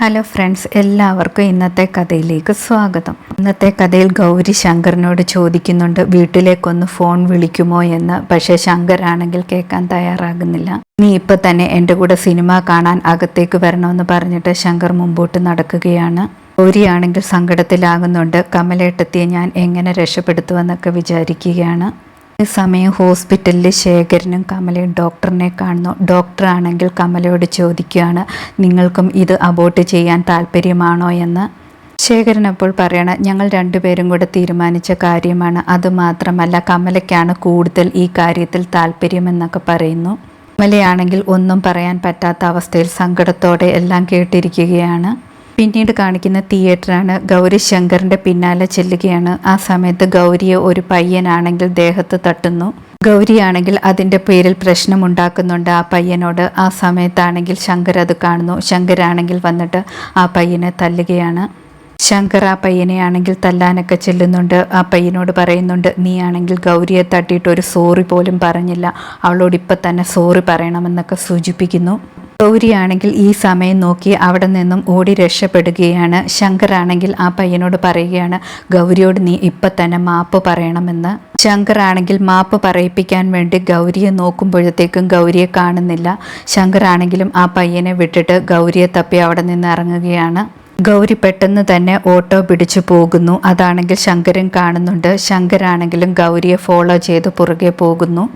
Hello friends എല്ലാവർക്കും ഇന്നത്തെ കഥയിലേക്ക് സ്വാഗതം. ഇന്നത്തെ കഥയിൽ ഗൗരി ശങ്കറിനോട് ചോദിക്കുന്നുണ്ട് വീട്ടിലേക്കൊന്ന് ഫോൺ വിളിക്കുമോ എന്ന്. പക്ഷേ ശങ്കറാണെങ്കിൽ കേൾക്കാൻ തയ്യാറാകുന്നില്ല. നീ ഇപ്പൊ തന്നെ എന്റെ കൂടെ സിനിമ കാണാൻ അകത്തേക്ക് വരണമെന്ന് പറഞ്ഞിട്ട് ശങ്കർ മുമ്പോട്ട് നടക്കുകയാണ്. ഗൗരിയാണെങ്കിൽ സങ്കടത്തിലാകുന്നുണ്ട്. കമലേട്ടെത്തിയെ ഞാൻ എങ്ങനെ രക്ഷപ്പെടുത്തുമെന്നൊക്കെ വിചാരിക്കുകയാണ്. സമയം ഹോസ്പിറ്റലിൽ ശേഖരനും കമലയും ഡോക്ടറിനെ കാണുന്നു. ഡോക്ടറാണെങ്കിൽ കമലയോട് ചോദിക്കുകയാണ് നിങ്ങൾക്കും ഇത് അബോട്ട് ചെയ്യാൻ താല്പര്യമാണോ എന്ന്? ശേഖരൻ അപ്പോൾ പറയണം ഞങ്ങൾ രണ്ടുപേരും കൂടെ തീരുമാനിച്ച കാര്യമാണ്. അതുമാത്രമല്ല കമലയ്ക്കാണ് കൂടുതൽ ഈ കാര്യത്തിൽ താല്പര്യമെന്നൊക്കെ പറയുന്നു. കമലയാണെങ്കിൽ ഒന്നും പറയാൻ പറ്റാത്ത അവസ്ഥയിൽ സങ്കടത്തോടെ എല്ലാം കേട്ടിരിക്കുകയാണ്. പിന്നീട് കാണിക്കുന്ന തിയേറ്ററാണ് ഗൗരി ശങ്കറിന്റെ പിന്നാലെ ചെല്ലുകയാണ്. ആ സമയത്ത് ഗൗരിയെ ഒരു പയ്യനാണെങ്കിൽ ദേഹത്ത് തട്ടുന്നു. ഗൗരിയാണെങ്കിൽ അതിന്റെ പേരിൽ പ്രശ്നമുണ്ടാക്കുന്നുണ്ട് ആ പയ്യനോട്. ആ സമയത്താണെങ്കിൽ ശങ്കർ അത് കാണുന്നു. ശങ്കരാണെങ്കിൽ വന്നിട്ട് ആ പയ്യനെ തല്ലുകയാണ്. ശങ്കർ ആ പയ്യനെ ആണെങ്കിൽ തല്ലാനൊക്കെ ചെല്ലുന്നുണ്ട്. ആ പയ്യനോട് പറയുന്നുണ്ട് നീ ആണെങ്കിൽ ഗൗരിയെ തട്ടിയിട്ട് ഒരു സോറി പോലും പറഞ്ഞില്ല. അവളോട് ഇപ്പം തന്നെ സോറി പറയണമെന്നൊക്കെ സൂചിപ്പിക്കുന്നു. ഗൗരിയാണെങ്കിൽ ഈ സമയം നോക്കി അവിടെ നിന്നും ഓടി രക്ഷപ്പെടുകയാണ്. ശങ്കറാണെങ്കിൽ ആ പയ്യനോട് പറയുകയാണ് ഗൗരിയോട് നീ ഇപ്പം തന്നെ മാപ്പ് പറയണമെന്ന്. ശങ്കർ ആണെങ്കിൽ മാപ്പ് പറയിപ്പിക്കാൻ വേണ്ടി ഗൗരിയെ നോക്കുമ്പോഴത്തേക്കും ഗൗരിയെ കാണുന്നില്ല. ശങ്കർ ആണെങ്കിലും ആ പയ്യനെ വിട്ടിട്ട് ഗൗരിയെ തപ്പി അവിടെ നിന്ന് ഇറങ്ങുകയാണ്. ഗൗരി പെട്ടെന്ന് തന്നെ ഓട്ടോ പിടിച്ചു പോകുന്നു. അതാണെങ്കിൽ ശങ്കരൻ കാണുന്നുണ്ട്. ശങ്കരാണെങ്കിലും ഗൗരിയെ ഫോളോ ചെയ്ത് പുറകെ പോകുന്നു.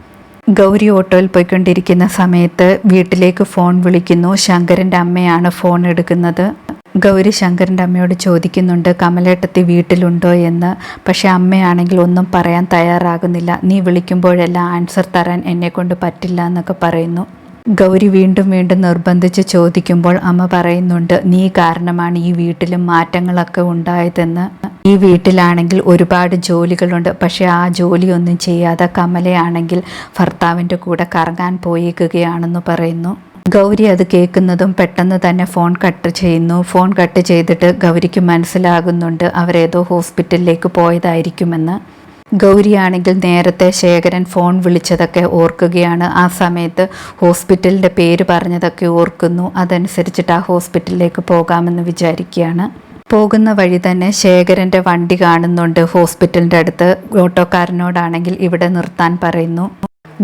ഗൗരി ഓട്ടോയിൽ പോയിക്കൊണ്ടിരിക്കുന്ന സമയത്ത് വീട്ടിലേക്ക് ഫോൺ വിളിക്കുന്നു. ശങ്കരന്റെ അമ്മയാണ് ഫോൺ എടുക്കുന്നത്. ഗൗരി ശങ്കരന്റെ അമ്മയോട് ചോദിക്കുന്നുണ്ട് കമലേട്ടത്തി വീട്ടിലുണ്ടോ എന്ന്. പക്ഷെ അമ്മയാണെങ്കിൽ ഒന്നും പറയാൻ തയ്യാറാകുന്നില്ല. നീ വിളിക്കുമ്പോഴെല്ലാം ആൻസർ തരാൻ എന്നെ കൊണ്ട് പറ്റില്ല എന്നൊക്കെ പറയുന്നു. ഗൗരി വീണ്ടും വീണ്ടും നിർബന്ധിച്ച് ചോദിക്കുമ്പോൾ അമ്മ പറയുന്നുണ്ട് നീ കാരണമാണ് ഈ വീട്ടിലും മാറ്റങ്ങളൊക്കെ ഉണ്ടായതെന്ന്. ഈ വീട്ടിലാണെങ്കിൽ ഒരുപാട് ജോലികളുണ്ട്. പക്ഷേ ആ ജോലിയൊന്നും ചെയ്യാതെ കമലയാണെങ്കിൽ ഭർത്താവിന്റെ കൂടെ കറങ്ങാൻ പോയേക്കുകയാണെന്ന് പറയുന്നു. ഗൗരി അത് കേൾക്കുന്നതും പെട്ടെന്ന് തന്നെ ഫോൺ കട്ട് ചെയ്യുന്നു. ഫോൺ കട്ട് ചെയ്തിട്ട് ഗൗരിക്ക് മനസ്സിലാകുന്നുണ്ട് അവരേതോ ഹോസ്പിറ്റലിലേക്ക് പോയതായിരിക്കുമെന്ന്. ഗൗരിയാണെങ്കിൽ നേരത്തെ ശേഖരൻ ഫോൺ വിളിച്ചതൊക്കെ ഓർക്കുകയാണ്. ആ സമയത്ത് ഹോസ്പിറ്റലിന്റെ പേര് പറഞ്ഞതൊക്കെ ഓർക്കുന്നു. അതനുസരിച്ചിട്ട് ആ ഹോസ്പിറ്റലിലേക്ക് പോകാമെന്ന് വിചാരിക്കുകയാണ്. പോകുന്ന വഴി തന്നെ ശേഖരന്റെ വണ്ടി കാണുന്നുണ്ട്. ഹോസ്പിറ്റലിന്റെ അടുത്ത് ഓട്ടോക്കാരനോടാണെങ്കിൽ ഇവിടെ നിർത്താൻ പറയുന്നു.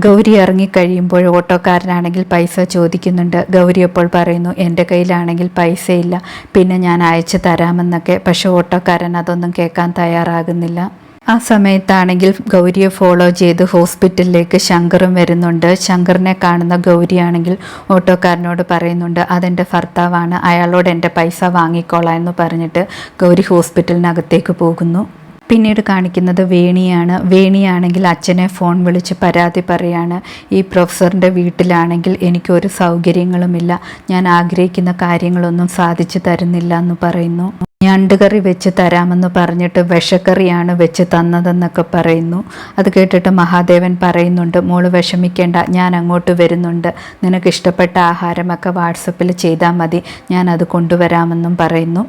ഗൗരി ഇറങ്ങിക്കഴിയുമ്പോൾ ഓട്ടോക്കാരനാണെങ്കിൽ പൈസ ചോദിക്കുന്നുണ്ട്. ഗൗരി അപ്പോൾ പറയുന്നു എന്റെ കയ്യിലാണെങ്കിൽ പൈസയില്ല. പിന്നെ ഞാൻ അയച്ചു തരാമെന്നൊക്കെ. പക്ഷേ ഓട്ടോക്കാരൻ അതൊന്നും കേൾക്കാൻ തയ്യാറാകുന്നില്ല. ആ സമയത്താണെങ്കിൽ ഗൗരിയെ ഫോളോ ചെയ്ത് ഹോസ്പിറ്റലിലേക്ക് ശങ്കറും വരുന്നുണ്ട്. ശങ്കറിനെ കാണുന്ന ഗൗരിയാണെങ്കിൽ ഓട്ടോക്കാരനോട് പറയുന്നുണ്ട് അതെന്റെ ഭർത്താവാണ് അയാളോട് എന്റെ പൈസ വാങ്ങിക്കോളാം എന്ന് പറഞ്ഞിട്ട് ഗൗരി ഹോസ്പിറ്റലിനകത്തേക്ക് പോകുന്നു. പിന്നീട് കാണിക്കുന്നത് വേണിയാണ്. വേണിയാണെങ്കിൽ അച്ഛനെ ഫോൺ വിളിച്ച് പരാതി പറയാണ് ഈ പ്രൊഫസറിന്റെ വീട്ടിലാണെങ്കിൽ എനിക്കൊരു സൗകര്യങ്ങളുമില്ല ഞാൻ ആഗ്രഹിക്കുന്ന കാര്യങ്ങളൊന്നും സാധിച്ചു തരുന്നില്ല എന്ന് പറയുന്നു. ഞണ്ടുകറി വെച്ച് തരാമെന്ന് പറഞ്ഞിട്ട് വിഷക്കറിയാണ് വെച്ച് തന്നതെന്നൊക്കെ പറയുന്നു. അത് കേട്ടിട്ട് മഹാദേവൻ പറയുന്നുണ്ട് മോൾ വിഷമിക്കേണ്ട ഞാൻ അങ്ങോട്ട് വരുന്നുണ്ട്. നിനക്ക് ഇഷ്ടപ്പെട്ട ആഹാരമൊക്കെ വാട്സപ്പിൽ ചെയ്താൽ മതി. ഞാൻ അത് കൊണ്ടുവരാമെന്നും പറയുന്നു.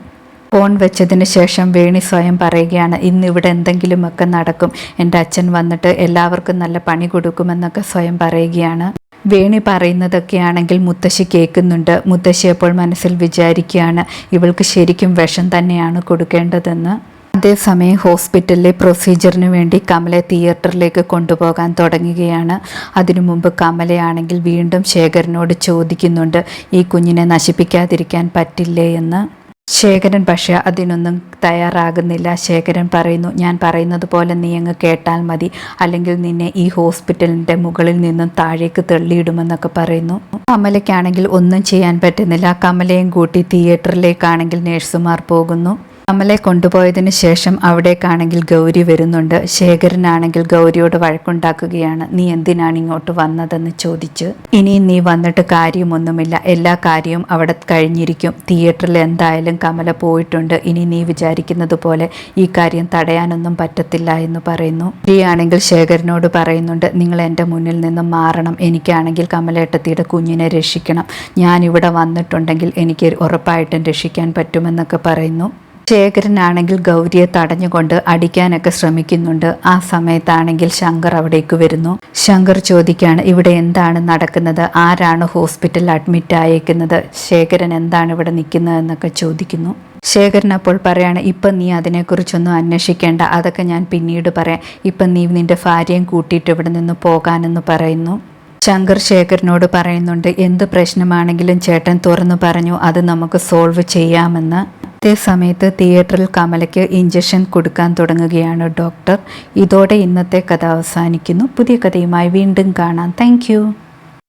ഫോൺ വെച്ചതിന് ശേഷം വേണി സ്വയം പറയുകയാണ് ഇന്ന് ഇവിടെ എന്തെങ്കിലുമൊക്കെ നടക്കും. എന്റെ അച്ഛൻ വന്നിട്ട് എല്ലാവർക്കും നല്ല പണി കൊടുക്കുമെന്നൊക്കെ സ്വയം പറയുകയാണ്. വേണി പറയുന്നതൊക്കെയാണെങ്കിൽ മുത്തശ്ശി കേൾക്കുന്നുണ്ട്. മുത്തശ്ശി അപ്പോൾ മനസ്സിൽ വിചാരിക്കുകയാണ് ഇവൾക്ക് ശരിക്കും വിഷം തന്നെയാണ് കൊടുക്കേണ്ടതെന്ന്. അതേസമയം ഹോസ്പിറ്റലിലെ പ്രൊസീജിയറിന് വേണ്ടി കമലെ തിയേറ്ററിലേക്ക് കൊണ്ടുപോകാൻ തുടങ്ങുകയാണ്. അതിനു മുമ്പ് കമലയാണെങ്കിൽ വീണ്ടും ശേഖരനോട് ചോദിക്കുന്നുണ്ട് ഈ കുഞ്ഞിനെ നശിപ്പിക്കാതിരിക്കാൻ പറ്റില്ലേ? എന്ന്. ശേഖരൻ പക്ഷേ അതിനൊന്നും തയ്യാറാകുന്നില്ല. ശേഖരൻ പറയുന്നു ഞാൻ പറയുന്നത് പോലെ നീ അങ്ങ് കേട്ടാൽ മതി. അല്ലെങ്കിൽ നിന്നെ ഈ ഹോസ്പിറ്റലിന്റെ മുകളിൽ നിന്നും താഴേക്ക് തള്ളിയിടുമെന്നൊക്കെ പറയുന്നു. കമലയ്ക്കാണെങ്കിൽ ഒന്നും ചെയ്യാൻ പറ്റുന്നില്ല. കമലയും കൂട്ടി തിയേറ്ററിലേക്കാണെങ്കിൽ നേഴ്സുമാർ പോകുന്നു. കമലെ കൊണ്ടുപോയതിന് ശേഷം അവിടേക്കാണെങ്കിൽ ഗൗരി വരുന്നുണ്ട്. ശേഖരനാണെങ്കിൽ ഗൗരിയോട് വഴക്കുണ്ടാക്കുകയാണ്. നീ എന്തിനാണ് ഇങ്ങോട്ട് വന്നതെന്ന് ചോദിച്ച്? ഇനിയും നീ വന്നിട്ട് കാര്യമൊന്നുമില്ല. എല്ലാ കാര്യവും അവിടെ കഴിഞ്ഞിരിക്കും. തിയേറ്ററിൽ എന്തായാലും കമല പോയിട്ടുണ്ട്. ഇനി നീ വിചാരിക്കുന്നത് പോലെ ഈ കാര്യം തടയാനൊന്നും പറ്റത്തില്ല എന്ന് പറയുന്നു. ആണെങ്കിൽ ശേഖരനോട് പറയുന്നുണ്ട് നിങ്ങൾ എന്റെ മുന്നിൽ നിന്നും മാറണം. എനിക്കാണെങ്കിൽ കമലേട്ടത്തിയുടെ കുഞ്ഞിനെ രക്ഷിക്കണം. ഞാൻ ഇവിടെ വന്നിട്ടുണ്ടെങ്കിൽ എനിക്ക് ഉറപ്പായിട്ടും രക്ഷിക്കാൻ പറ്റുമെന്നൊക്കെ പറയുന്നു. ശേഖരനാണെങ്കിൽ ഗൗരിയെ തടഞ്ഞുകൊണ്ട് അടിക്കാനൊക്കെ ശ്രമിക്കുന്നുണ്ട്. ആ സമയത്താണെങ്കിൽ ശങ്കർ അവിടേക്ക് വരുന്നു. ശങ്കർ ചോദിക്കുകയാണ് ഇവിടെ എന്താണ് നടക്കുന്നത്? ആരാണ് ഹോസ്പിറ്റലിൽ അഡ്മിറ്റ് ആയേക്കുന്നത്? ശേഖരൻ എന്താണ് ഇവിടെ നിൽക്കുന്നത്? എന്നൊക്കെ ചോദിക്കുന്നു. ശേഖരൻ അപ്പോൾ പറയാണ് ഇപ്പം നീ അതിനെക്കുറിച്ചൊന്നും അന്വേഷിക്കേണ്ട. അതൊക്കെ ഞാൻ പിന്നീട് പറയാം. ഇപ്പം നീ നിന്റെ ഭാര്യയും കൂട്ടിയിട്ട് ഇവിടെ നിന്ന് പോകാനെന്ന് പറയുന്നു. ശങ്കർ ശേഖരനോട് പറയുന്നുണ്ട് എന്ത് പ്രശ്നമാണെങ്കിലും ചേട്ടൻ തുറന്നു പറഞ്ഞു. അത് നമുക്ക് സോൾവ് ചെയ്യാമെന്ന്. അതേ സമയത്ത് തിയേറ്ററിൽ കമലയ്ക്ക് ഇഞ്ചക്ഷൻ കൊടുക്കാൻ തുടങ്ങുകയാണ് ഡോക്ടർ ഇതോടെ ഇന്നത്തെ കഥ അവസാനിക്കുന്നു. പുതിയ കഥയുമായി വീണ്ടും കാണാം. താങ്ക്